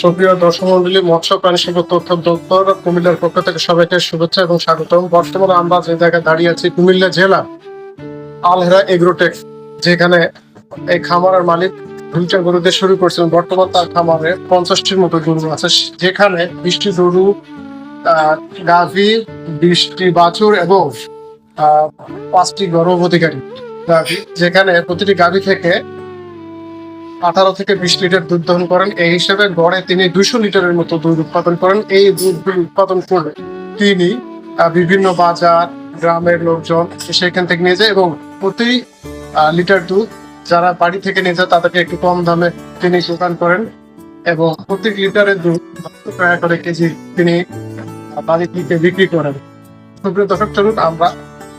সুপ্রিয় দর্শক মন্ডলী, মৎস্য প্রাণী সম্পদ তথ্য দপ্তর কুমিল্লার পক্ষ থেকে সবাইকে শুভেচ্ছা এবং স্বাগতম। বর্তমানে আমরা যে জায়গায় দাঁড়িয়ে আছি, কুমিল্লা জেলা আলহেরা এগ্রোটেক, যেখানে এই খামারের মালিক দুইটা গরু দিয়ে শুরু করছিলেন। বর্তমান তার খামারে পঞ্চাশটির মতো গরু আছে, যেখানে বৃষ্টি, গরু গাভী, বৃষ্টি, বাছুর এবং পাঁচটি গর্ভবতীকারী গাভী, যেখানে প্রতিটি গাভী থেকে আঠারো থেকে বিশ লিটার দুধ দহন করেন। এই হিসেবে গড়ে তিনি দুইশো লিটারের মতো দুধ উৎপাদন করেন। এই দুধ উৎপাদন করে তিনি বিভিন্ন বাজার, গ্রামের লোকজন সেখান থেকে নিয়ে যায় এবং প্রতি লিটার দুধ যারা বাড়ি থেকে নিয়ে যায় তাদেরকে একটু কম দামে তিনি দোকান করেন এবং প্রতি লিটারের দুধ করে কেজি তিনি বাড়ি থেকে বিক্রি করেন। সুপ্রিয় দর্শক, চলুন আমরা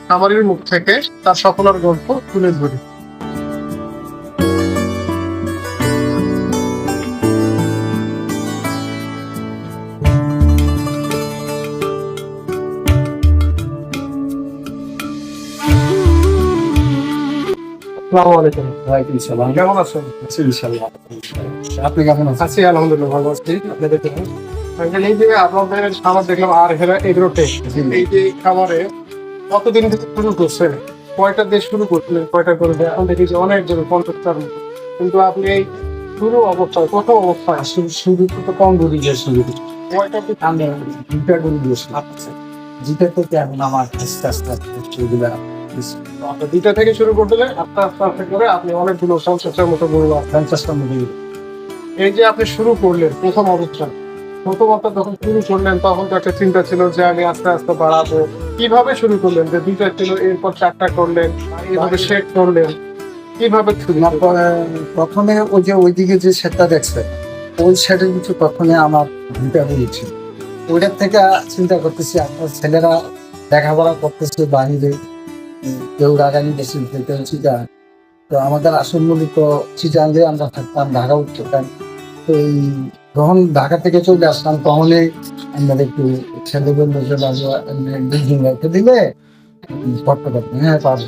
খামারির মুখ থেকে তার সফলতার গল্প তুলে ধরি। আসসালামু আলাইকুম। ওয়ালাইকুম সালাম কেমন আছেন? আছি ইনশাআল্লাহ। আপনি কেমন আছেন? আছি আলহামদুলিল্লাহ ভালো আছি। আপনাদের এই যে আপনাদের খাবার দেখলাম আর হেরা এগ্রোটেক এই যে খাবারে কতদিন থেকে শুরু করছেন? কয়টা দিয়ে শুরু করছিলেন কয়টা করে এখন দেখি যে অনেক জন পঞ্চাশটার কিন্তু আপনি এই শুরু অবস্থায় প্রথম অবস্থায় শুরু শুরু তো কম করি যে শুরু কয়টা দুটা জিতে থেকে এখন আমার আস্তে আস্তে দুইটা থেকে শুরু করছিলেন আস্তে আস্তে আস্তে করে আপনি অনেকগুলো পঞ্চাশটার মতো গরু পঞ্চাশটা মধ্যে এই যে আপনি শুরু করলেন প্রথম অবস্থায় প্রথমত যখন শুরু করলেন, তখন তো একটা চিন্তা ছিল যে আমি আস্তে আস্তে বাড়াবো। কীভাবে শুরু করলেন? যে দুইটা ছিল, এরপর চারটা করলেন এইভাবে শেক করলেন, কীভাবে প্রথমে ওই যে ওইদিকে যে সেটটা দেখছে, ওই সেটের কিছু প্রথমে আমার দুটা হয়েছিল ওইটার থেকে চিন্তা করতেছি, আপনার ছেলেরা লেখাপড়া করতেছে বাহিরে কেউ রাগানি দেশে কেউ চিটাং তো আমাদের আসল মূলত চিটাঙ্গে আমরা থাকতাম ঢাকা উঠতাম তো এই যখন ঢাকা থেকে চলে আসলাম তখনই আমাদের একটু ছেলে যে বাবু দুই রেখে দিলে করতে হ্যাঁ পারব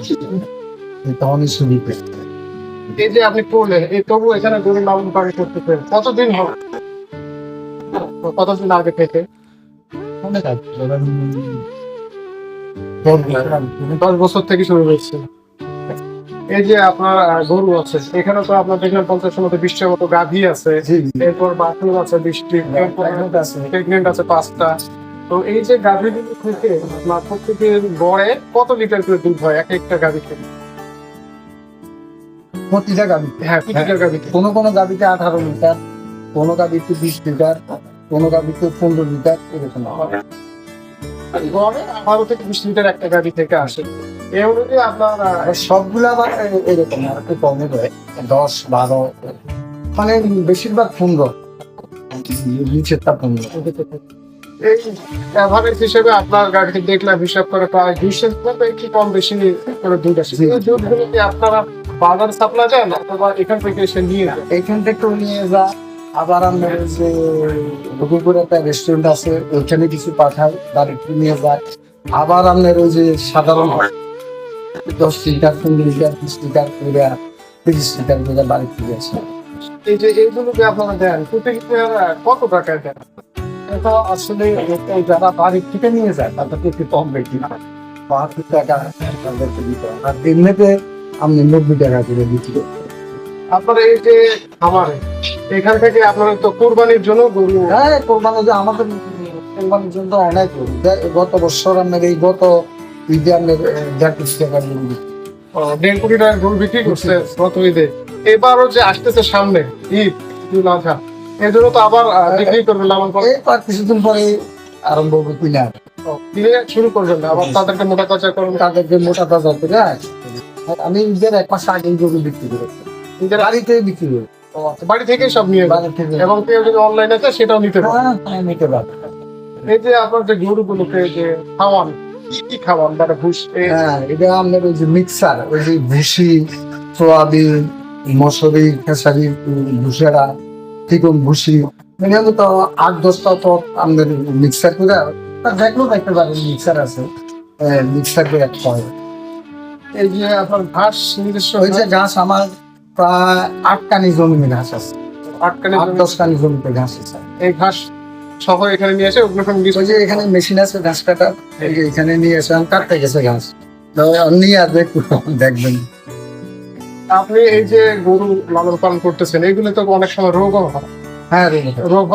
তখনই শুরু করি এই যে আপনি করলেন এই তবু এখানে গরু লালন পালন কতদিন হবে কতদিন আগে থেকে। দশ বছর থেকে শুরু হয়েছে। এই যে আপনার গরু আছে এখানে তো আপনার দেখলেন পঞ্চাশের মতো বিশটার মতো গাভী আছে। এরপর আছে আছে। প্রেগনেন্ট আছে পাঁচটা। তো এই যে গাভীগুলো থেকে আপনার প্রত্যেকের গড়ে কত লিটার করে দুধ হয় এক একটা গাভী থেকে প্রতিটা গাভী হ্যাঁ প্রতিটা গাভী থেকে কোনো কোনো গাভীতে আঠারো লিটার কোনো গাভীতে বিশ লিটার কোনো গাভীতে পনেরো লিটার এরকম। গড়ে বারো থেকে বিশ লিটার একটা গাভী থেকে আসে। এই অনুযায়ী আপনার সবগুলা আবার এরকম আর একটু কমে দেয় দশ বারো। মানে বেশিরভাগ পনেরো। নিচেরটা পনেরো। এই অ্যাভারেজ হিসেবে আপনার গাড়িতে দেখলাম হিসাব করে প্রায় দুইশো একটু কম বেশি করে দুধ আসে। এই দুধগুলো কি আপনারা বাজার সাপ্লাই দেন অথবা এখান থেকে এসে নিয়ে যান এইখান থেকে নিয়ে যা। আবার আমরা যে রঘুপুরে একটা রেস্টুরেন্ট আছে ওইখানে কিছু পাঠায় বাড়িতে নিয়ে যায়। আবার আপনার ওই যে সাধারণ দশ লিটার পনেরো লিটার বিশ লিটার করে তিরিশ লিটার করে বাড়ি ফিরে আসে। এই যে এইগুলো যে আপনারা দেন কত টাকায় দেন? এটা আসলে যারা বাড়ি থেকে নিয়ে যায় তাদেরকে একটু কম বেশি বাহাত্তর টাকা তাদেরকে দিতে। আর এমনিতে আপনি নব্বই টাকা করে। আপনারা এই যে খামারে এখান থেকে আপনারা তো কোরবানির জন্য গরু হ্যাঁ কোরবানি যে আমাদের কোরবানির জন্য অনেক। গত বছর আপনার এই গত ঈদে আপনার দেড় কোটি টাকার গরু বিক্রি। দেড় কোটি টাকার গরু বিক্রি করছে গত ঈদে। এবারও যে আসতেছে সামনে ঈদ ঈদ আজহা জন্য তো আবার বিক্রি করবে লালন পালন আর কিছুদিন পরে আরম্ভ হবে কিনা দিনে শুরু করবেন আবার তাদেরকে মোটা তাজা করবেন। তাদেরকে মোটা তাজা করে আমি ঈদের এক মাস আগে গরু বিক্রি করেছি। নিজের বাড়িতে বিক্রি করি ও আচ্ছা, বাড়ি থেকেই সব নিয়ে বাড়ি থেকে। এবং কেউ যদি অনলাইন আছে সেটাও নিতে পারে? হ্যাঁ, নিতে এই যে আপনার যে গরুগুলোকে যে খাওয়ান কি কি খাওয়ান? মানে ভুষ হ্যাঁ এটা আপনার ওই যে মিক্সার ওই যে ভুসি সোয়াবিন মসুরি খেসারি চিকন ভুসি এখানে তো আট দশটা তো আমাদের মিক্সার করে দেখলেও দেখতে পারেন মিক্সার আছে মিক্সার করে একটা এই যে আপনার ঘাস নিজস্ব ঘাস আমার প্রায় আটকানি জমি ঘাস আছে। আটকানি আট জমি- জমিতে ঘাস আছে এই ঘাস সহ এখানে নিয়ে এসে ওগুলো সব ওই যে এখানে মেশিন আছে ঘাস কাটার এই যে এখানে নিয়ে এসে আমি কাটতে গেছে ঘাস। তো নিয়ে আসবে দেখবেন। আপনি এই যে গরু লালন পালন করতেছেন এইগুলো তো অনেক সময় রোগও হয়। হ্যাঁ রোগ হয়। রোগ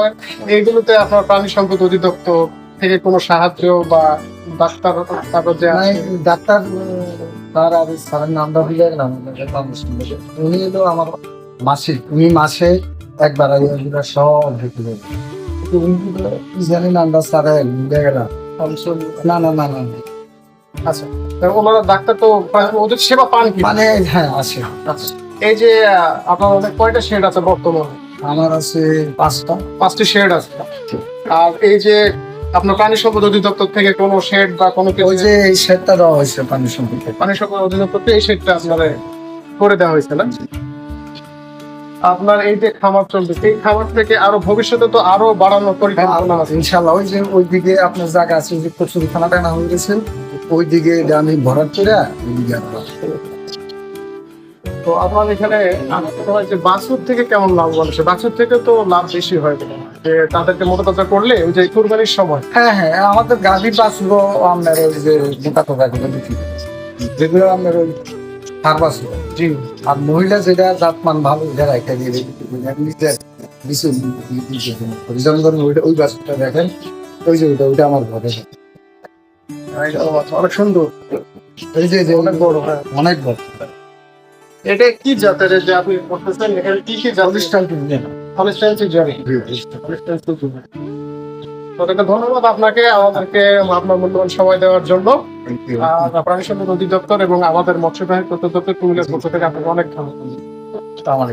এইগুলোতে আপনার প্রাণী সম্পদ অধিদপ্তর থেকে কোনো সাহায্য বা ডাক্তার তারপর যে ডাক্তার তার আর স্যারের নামটা ভুলে গেলাম উনি এলো আমার মাসে উনি মাসে একবার সব দেখে দেবে উনি জানি নামটা স্যারের ভুলে গেলাম। না না না না না। আচ্ছা ওনারা ডাক্তার তো ওদের সেবা পান কি? মানে হ্যাঁ আছে। আচ্ছা এই যে আপনার কয়টা শেড আছে বর্তমানে? আমার আছে পাঁচটা। পাঁচটি শেড আছে। আর এই যে আপনার প্রাণী সম্পদ অধিদপ্তর থেকে কোনো শেড বা কোনো কিছু? ওই যে এই সেটটা দেওয়া হয়েছে পানি সম্পর্কে প্রাণী সম্পদ অধিদপ্তর থেকে এই শেডটা আপনার করে দেওয়া হয়েছে না? আপনার এই যে খামার চলবে এই খামার থেকে আরও ভবিষ্যতে তো আরও বাড়ানোর পরিকল্পনা আছে। ইনশাল্লাহ ওই যে ওই দিকে আপনার জায়গা আছে যে কচুরি খানাটা না হয়ে গেছে ওই দিকে আমি ভরাট করে ওই দিকে আপনার তো আপনার এখানে হয় যে বাছুর থেকে কেমন লাভবান হচ্ছে বাছুর থেকে তো লাভ বেশি হয়। যে তাদেরকে মোটা তাজা করলে ওই যে কুরবানির সময়। হ্যাঁ হ্যাঁ আমাদের গাভীর বাছুরও আপনার ওই যে মোটা টোকা গুলো বিক্রি যেগুলো আপনার ওই বাছুর। জি। আর মহিলা যেটা জাতমান ভালো এটা রাখা দিয়ে বিক্রি নিজের ওইটা ওই বাছুরটা দেখেন ওই যে ওইটা ওইটা আমার ঘরে। অনেক সুন্দর। এই যে যে অনেক বড় হ্যাঁ। অনেক বড়। এটা কি জাতের? যে আপনি করতেছেন এখানে কি কি জাত? হলিস্টাইন তো ধন্যবাদ আপনাকে আমাদেরকে আপনার মূল্যবান সময় দেওয়ার জন্য। প্রাণী সম্পদ অধিদপ্তর এবং আমাদের মৎস্য বিভাগ প্রত্যেক কুমিল্লার পক্ষ থেকে আপনাকে অনেক ধন্যবাদ। আমার